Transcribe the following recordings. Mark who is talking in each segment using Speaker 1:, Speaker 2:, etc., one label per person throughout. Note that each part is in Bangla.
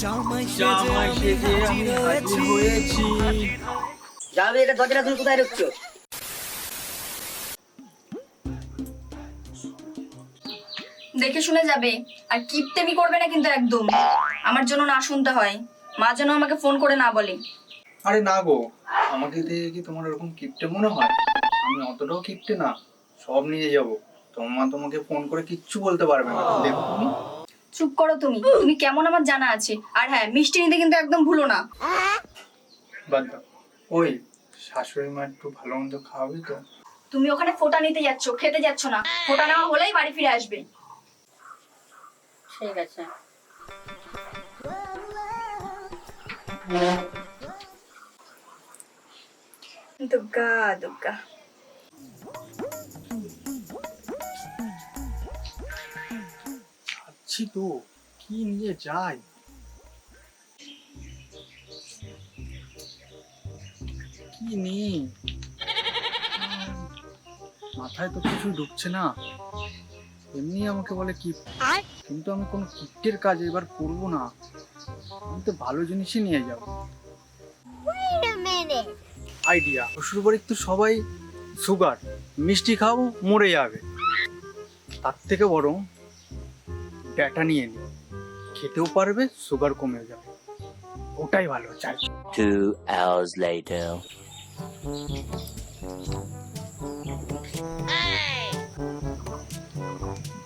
Speaker 1: জামাই সেজে আমি হাজির হয়েছি।
Speaker 2: যাবে এটা দরজাটা তুমি কোথায় ঢুকছো?
Speaker 3: দেখে শুনে যাবে। আর কিপটেমি করবে না কিন্তু একদম। আমার জন্য না শুনতে হয়। মা যেন আমাকে ফোন করে না বলে।
Speaker 1: আরে না গো আমাকে দেখে কি তোমার এরকম কিপটে মনে হয়? আমি অতটাও কিপটে না সব নিয়ে যাব। তোমার মা তোমাকে ফোন করে কিচ্ছু বলতে পারবে না। দেখো তুমি।
Speaker 3: চুপ করো তুমি। তুমি কেমন আমার জানা আছে? আর হ্যাঁ মিষ্টি নিতে কিন্তু একদম ভুলো না।
Speaker 1: বাদ দাও। ওই শাশুড়ি মা একটু ভালো মন্দ খাওয়াবে তো।
Speaker 3: তুমি ওখানে ফোটা নিতে যাচ্ছ খেতে যাচ্ছ না। ফোটা নেওয়া হলেই বাড়ি ফিরে আসবে।
Speaker 2: ঠিক আছে।
Speaker 3: দুগ্গা দুগ্গা।
Speaker 1: যাচ্ছি তো কি নিয়ে যাই কি নেই মাথায় তো কিছু ঢুকছে না এমনি আমাকে বলে কি কিন্তু আমি কোনো কিটের কাজ এবার করব না আমি তো ভালো জিনিসই নিয়ে যাব আইডিয়া শ্বশুর বাড়ির তো সবাই সুগার মিষ্টি খাব মরে যাবে তার থেকে বরং ডেটা নিয়ে নি। খেতেও পারবে সুগার কমে যাবে। ওটাই ভালো চাই
Speaker 4: Two hours later.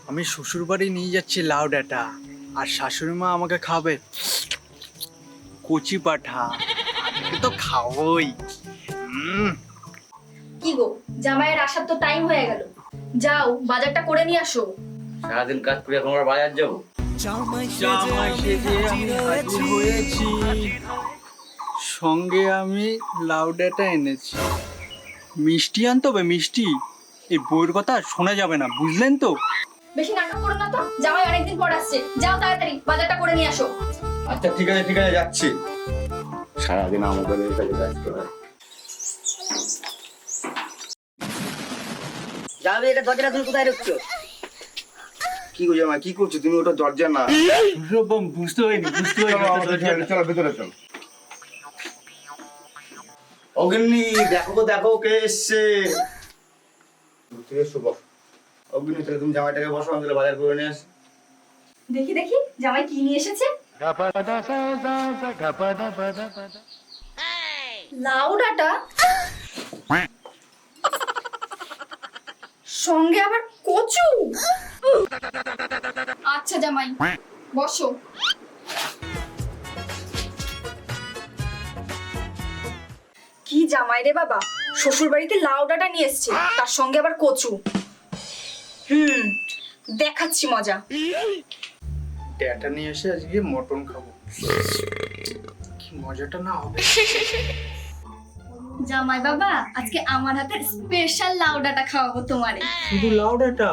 Speaker 1: আমি শ্বশুর বাড়ি নিয়ে যাচ্ছি লাউ ডাটা আর শাশুড়ি মা আমাকে খাবে কচি পাঠা। তো খাওয়াই
Speaker 3: কি গো জামাইয়ের আসার তো টাইম হয়ে গেল। যাও বাজারটা করে নিয়ে আসো।
Speaker 5: সারাদিন কাজ করে এখন আমরা বাজার যাব।
Speaker 1: জামাই সেজে আমি হাজির হয়েছি। সঙ্গে আমি লাউ ডাটা এনেছি। মিষ্টি আনতে হবে মিষ্টি। এই বইয়ের কথা শোনা যাবে না বুঝলেন তো?
Speaker 3: বেশি নাটক করো না তো। জামাই অনেকদিন পর আসছে। যাও তাড়াতাড়ি বাজারটা করে নিয়ে আসো।
Speaker 5: আচ্ছা ঠিক আছে ঠিক আছে যাচ্ছি। সারাদিন আমাদের এই কাজে ব্যস্ত হয়।
Speaker 2: যাবে এটা দরজাটা তুমি কোথায় ঢুকছো?
Speaker 5: কি গো জামা কি করছ? তুমি ওটা দরজা না।
Speaker 1: বুঝতে হয়নি বুঝতে
Speaker 5: আমাদের চলো, ভেতরে চলো। অগ্নি দেখো দেখো কে এসছে। অগ্নি তাহলে তুমি জামাইটাকে বসো আমি তাহলে বাজার করে নিয়ে আসি।
Speaker 3: দেখি দেখি জামাই কি নিয়ে এসেছে? লাউ ডাটা সঙ্গে আবার কচু? আচ্ছা জামাই বসো। কি জামাই রে বাবা শ্বশুর বাড়িতে লাউ ডাটা নিয়ে এসছে তার সঙ্গে আবার কচু। হুম দেখাচ্ছি মজা।
Speaker 1: ডেটা নিয়ে এসে আজকে মটন খাব। কি মজাটা না হবে।
Speaker 3: জামাই বাবা আজকে আমার হাতের স্পেশাল লাউ ডাটা খাওয়াবো তোমারে।
Speaker 1: শুধু লাউ ডাটা?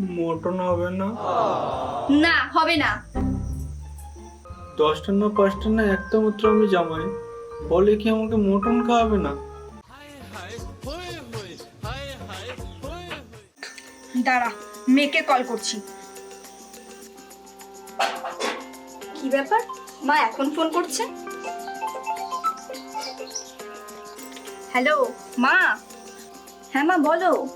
Speaker 1: মটন হবে না?
Speaker 3: না হবে না।
Speaker 1: দশটা না পাঁচটা না একটা মাত্র আমি জামাই। বলে কি আমাকে মটন খাওয়াবে না?
Speaker 3: দাঁড়া মেয়েকে কল করছি। কি ব্যাপার? মা এখন ফোন করছে? হ্যালো মা? হ্যাঁ মা বলো।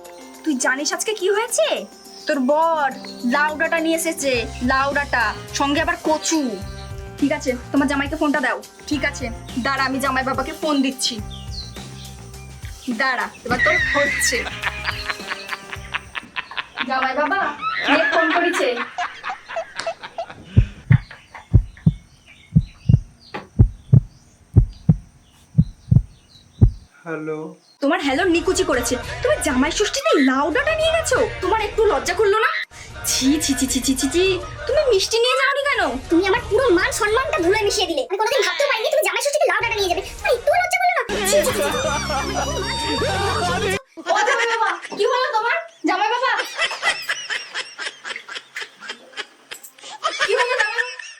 Speaker 3: তুই জানিস আজকে কি হয়েছে? তোর বর লাউডাটা নিয়ে এসেছে, লাউডাটা। সঙ্গে আবার কচু। ঠিক আছে, তোমার জামাইকে ফোনটা দাও। ঠিক আছে, দাঁড়া, আমি জামাই বাবাকে ফোন দিচ্ছি। দাঁড়া, এবার তোর হচ্ছে। জামাই বাবা ফোন করেছে?
Speaker 1: হ্যালো।
Speaker 3: তোমার হ্যালো নিকুচি করেছে। তুমি জামাই ষষ্ঠীতে লাউ ডাটা নিয়ে গেছো? তোমার একটু লজ্জা করল না? ছি ছি ছি ছি ছি ছি ছি। তুমি মিষ্টি নিয়ে যাওনি কেন?
Speaker 6: তুমি আমার পুরো মান সম্মানটা ধুলোয় মিশিয়ে দিলে। আমি কোনোদিন ভাবতেও পারিনি তুমি জামাই ষষ্ঠীতে লাউ ডাঁটা নিয়ে যাবে। তুমি একটু লজ্জা করল না? ছি, ছি, ছি।